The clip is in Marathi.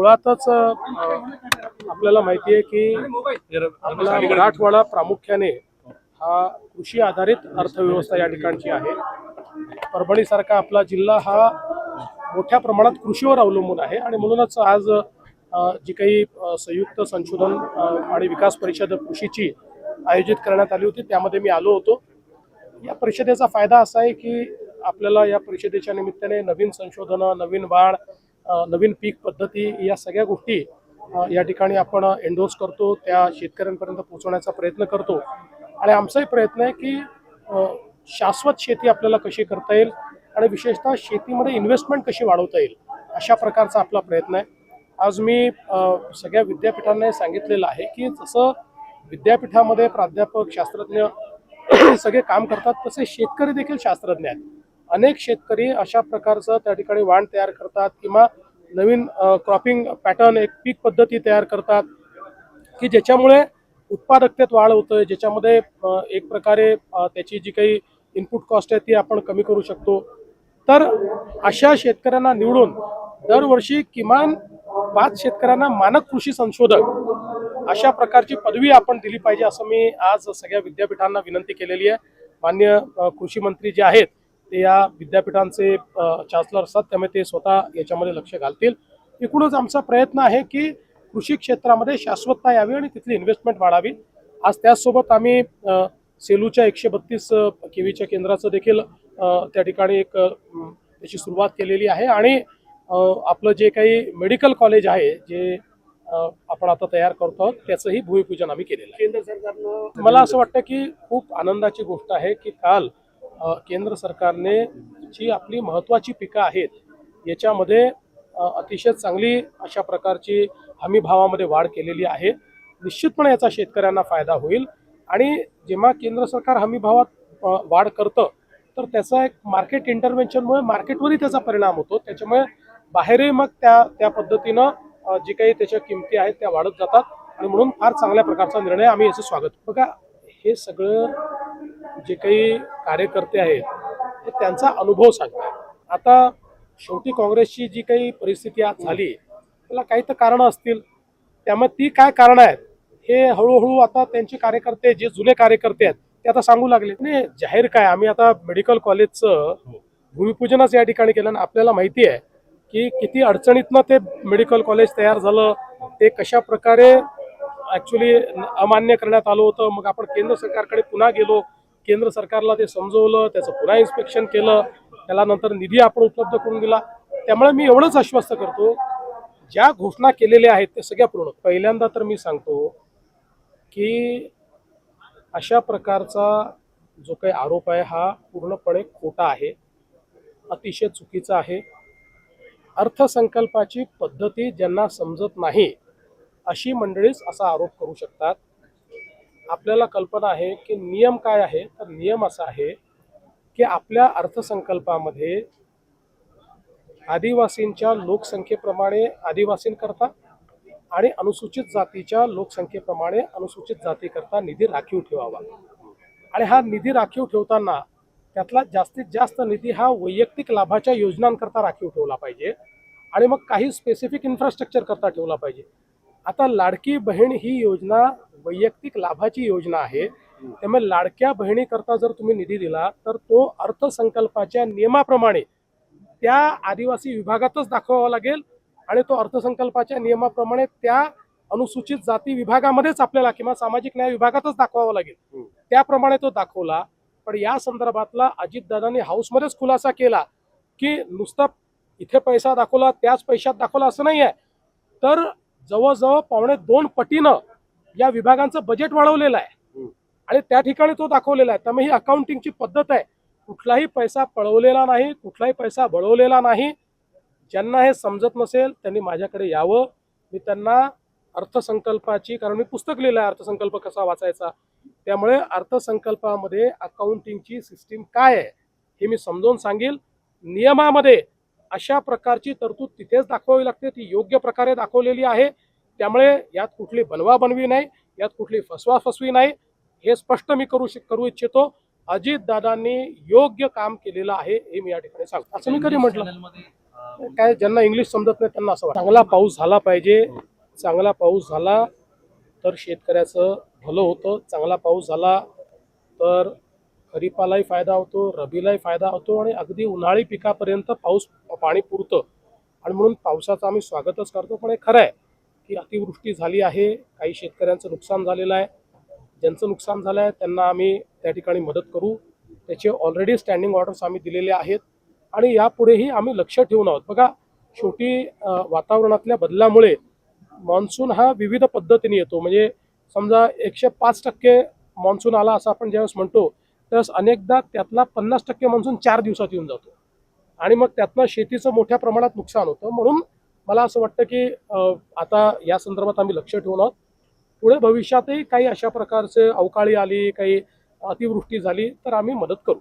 मुळातच आपल्याला माहिती आहे की आपला मराठवाडा प्रामुख्याने हा कृषी आधारित अर्थव्यवस्था या ठिकाणची आहे. परभणीसारखा आपला जिल्हा हा मोठ्या प्रमाणात कृषीवर अवलंबून आहे आणि म्हणूनच आज जी काही संयुक्त संशोधन आणि विकास परिषद कृषीची आयोजित करण्यात आली होती त्यामध्ये मी आलो होतो. या परिषदेचा फायदा असा आहे की आपल्याला या परिषदेच्या निमित्ताने नवीन संशोधनं नवीन वाढ नवीन पीक पद्धती या सगळ्या गोष्टी या ठिकाणी आपण एंडोर्स करतो त्या शेतकऱ्यांपर्यंत पोहोचवण्याचा प्रयत्न करतो. आणि आमचाही प्रयत्न आहे की शाश्वत शेती आपल्याला कशी करता येईल आणि विशेषतः शेतीमध्ये इन्व्हेस्टमेंट कशी वाढवता येईल अशा प्रकारचा आपला प्रयत्न आहे. आज मी सगळ्या विद्यापीठांना सांगितलेलं आहे की जसं विद्यापीठामध्ये प्राध्यापक शास्त्रज्ञ सगळे काम करतात तसे शेतकरी देखील शास्त्रज्ञ आहेत. अनेक शेतकरी अशा प्रकारचं त्या ठिकाणी वाण तयार करतात किंवा नवीन क्रॉपिंग पॅटर्न एक पीक पद्धती तयार करतात की ज्याच्यामुळे उत्पादकतेत वाढ होतं ज्याच्यामध्ये एक प्रकारे त्याची जी काही इनपुट कॉस्ट आहे ती आपण कमी करू शकतो. तर अशा शेतकऱ्यांना निवडून दरवर्षी किमान पाच शेतकऱ्यांना मानक कृषी संशोधक अशा प्रकारची पदवी आपण दिली पाहिजे असं मी आज सगळ्या विद्यापीठांना विनंती केलेली आहे. मान्य कृषी मंत्री जे आहेत ते या विद्यापीठांचे चान्सलर असतात त्यामुळे ते स्वतः याच्यामध्ये लक्ष घालतील. एकूणच आमचा प्रयत्न आहे की कृषी क्षेत्रामध्ये शाश्वतता यावी आणि तिथली इन्व्हेस्टमेंट वाढावी. आज त्याचसोबत आम्ही सेलूच्या एकशे बत्तीस केवीच्या केंद्राचं देखील त्या ठिकाणी एक त्याची सुरुवात केलेली आहे आणि आपलं जे काही मेडिकल कॉलेज आहे जे आपण आता तयार करतो आहोत त्याचंही भूमिपूजन आम्ही केलेलं आहे. केंद्र सरकारनं मला असं वाटतं की खूप आनंदाची गोष्ट आहे की काल केंद्र सरकारने जी आपली महत्त्वाची पिकं आहेत याच्यामध्ये अतिशय चांगली अशा प्रकारची हमी भावामध्ये वाढ केलेली आहे. निश्चितपणे याचा शेतकऱ्यांना फायदा होईल. आणि जेव्हा केंद्र सरकार हमी भावात वाढ करतं तर त्याचा एक मार्केट इंटरव्हेन्शनमुळे मार्केटवरही त्याचा परिणाम होतो. त्याच्यामुळे बाहेरही मग त्या त्या पद्धतीनं जी जे काही त्याच्या किमती आहेत त्या वाढत जातात. आणि म्हणून फार चांगल्या प्रकारचा निर्णय आम्ही याचं स्वागत बघा हे सगळं जे काही कार्यकर्ते आहेत हे त्यांचा अनुभव सांगतात आता शेवटी काँग्रेसची जी काही परिस्थिती आज झाली त्याला काही तर कारणं असतील. त्यामुळे ती काय कारणं आहेत हे हळूहळू आता त्यांचे कार्यकर्ते जे जुने कार्यकर्ते आहेत ते आता सांगू लागले. नाही जाहीर काय आम्ही आता मेडिकल कॉलेजचं भूमिपूजनच या ठिकाणी केलं. आणि आपल्याला माहिती आहे की किती अडचणीतनं ते मेडिकल कॉलेज तयार झालं ते कशा प्रकारे ॲक्च्युली अमान्य करण्यात आलं होतं. मग आपण केंद्र सरकारकडे पुन्हा गेलो. केंद्र सरकारला ते समजवलं त्याचं पुन्हा इन्स्पेक्शन केलं त्याला नंतर निधी आपण उपलब्ध करून दिला. त्यामुळे मी एवढंच आश्वस्त करतो ज्या घोषणा केलेल्या आहेत त्या सगळ्या पूर्ण. पहिल्यांदा तर मी सांगतो की अशा प्रकारचा जो काही आरोप आहे हा पूर्णपणे खोटा आहे. अतिशय चुकीचा आहे. अर्थसंकल्पाची पद्धती ज्यांना समजत नाही अशी मंडळीच असा आरोप करू शकतात. आपल्याला कल्पना आहे की नियम काय आहे? तर नियम असा आहे की आपल्या अर्थसंकल्पामध्ये आदिवासींच्या लोकसंख्येप्रमाणे आदिवासींकरता आणि अनुसूचित जातीच्या लोकसंख्येप्रमाणे अनुसूचित जातीकरता निधी राखीव ठेवावा. आणि हा निधी राखीव ठेवताना त्यातला जास्तीत जास्त निधी हा वैयक्तिक लाभाच्या योजनांकरता राखीव ठेवला पाहिजे आणि मग काही स्पेसिफिक इन्फ्रास्ट्रक्चर करता ठेवला पाहिजे. आता लाडकी बहीण ही योजना वैयक्तिक लाभाची योजना आहे. त्यामुळे लाडक्या बहिणीकरता जर तुम्ही निधी दिला तर तो अर्थसंकल्पाच्या नियमाप्रमाणे त्या आदिवासी विभागातच दाखवावा लागेल आणि तो अर्थसंकल्पाच्या नियमाप्रमाणे त्या अनुसूचित जाती विभागामध्येच आपल्याला किंवा सामाजिक न्याय विभागातच दाखवावा लागेल. त्याप्रमाणे तो दाखवला. पण या संदर्भातला अजितदादांनी हाऊसमध्येच खुलासा केला की नुसता इथे पैसा दाखवला त्याच पैशात दाखवला असं नाही आहे तर जवळजवळ पावणे दोन पटीनं या विभागांचं बजेट वाढवलेलं आहे. आणि त्या ठिकाणी तो दाखवलेला आहे. त्यामुळे ही अकाउंटिंगची पद्धत आहे. कुठलाही पैसा पळवलेला नाही कुठलाही पैसा बळवलेला नाही. ज्यांना हे समजत नसेल त्यांनी माझ्याकडे यावं. मी त्यांना अर्थसंकल्पाची कारण मी पुस्तक लिहिलं आहे अर्थसंकल्प कसा वाचायचा? त्यामुळे अर्थसंकल्पामध्ये अकाउंटिंगची सिस्टीम काय आहे हे मी समजावून सांगेल. नियमामध्ये अशा प्रकारची तरतूद तिथेच दाखवावी लागते ती योग्य प्रकारे दाखवलेली आहे. त्यामुळे यात कुठली बनवा बनवी नाही यात कुठली फसवा फसवी नाही हे स्पष्ट मी करू शक- करू इच्छितो. अजित दादांनी योग्य काम केलेलं आहे हे मी या ठिकाणी सांगतो. असं मी कधी म्हटलं? काय ज्यांना इंग्लिश समजत नाही त्यांना असं चांगला पाऊस झाला पाहिजे चांगला पाऊस झाला तर शेतकऱ्याचं भलं होतं चांगला पाऊस झाला तर खरीपालाही फायदा होतो रबीलाही फायदा होतो आणि अगदी उन्हाळी पिकापर्यंत पाऊस पाणी पुरतं. आणि म्हणून पावसाचं आम्ही स्वागतच करतो पण हे खरं आहे. ही अतिवृष्टी झाली आहे काही शेतकऱ्यांचं नुकसान झालेलं आहे. ज्यांचं नुकसान झालं आहे त्यांना आम्ही त्या ठिकाणी मदत करू. त्याचे ऑलरेडी स्टँडिंग ऑर्डर्स आम्ही दिलेले आहेत. आणि यापुढेही आम्ही लक्ष ठेवून आहोत. बघा शेवटी वातावरणातल्या बदलामुळे मान्सून हा विविध पद्धतीने येतो. म्हणजे समजा एकशे पाच टक्के मान्सून आला असं आपण ज्यावेळेस म्हणतो त्यावेळेस अनेकदा त्यातला पन्नास टक्के मान्सून चार दिवसात येऊन जातो. आणि मग त्यातनं शेतीचं मोठ्या प्रमाणात नुकसान होतं. म्हणून मला असं वाटतं की आता या संदर्भात आम्ही लक्ष ठेवून आहोत. पुढे भविष्यातही काही अशा प्रकारचे अवकाळी आली काही अतिवृष्टी झाली तर आम्ही मदत करू.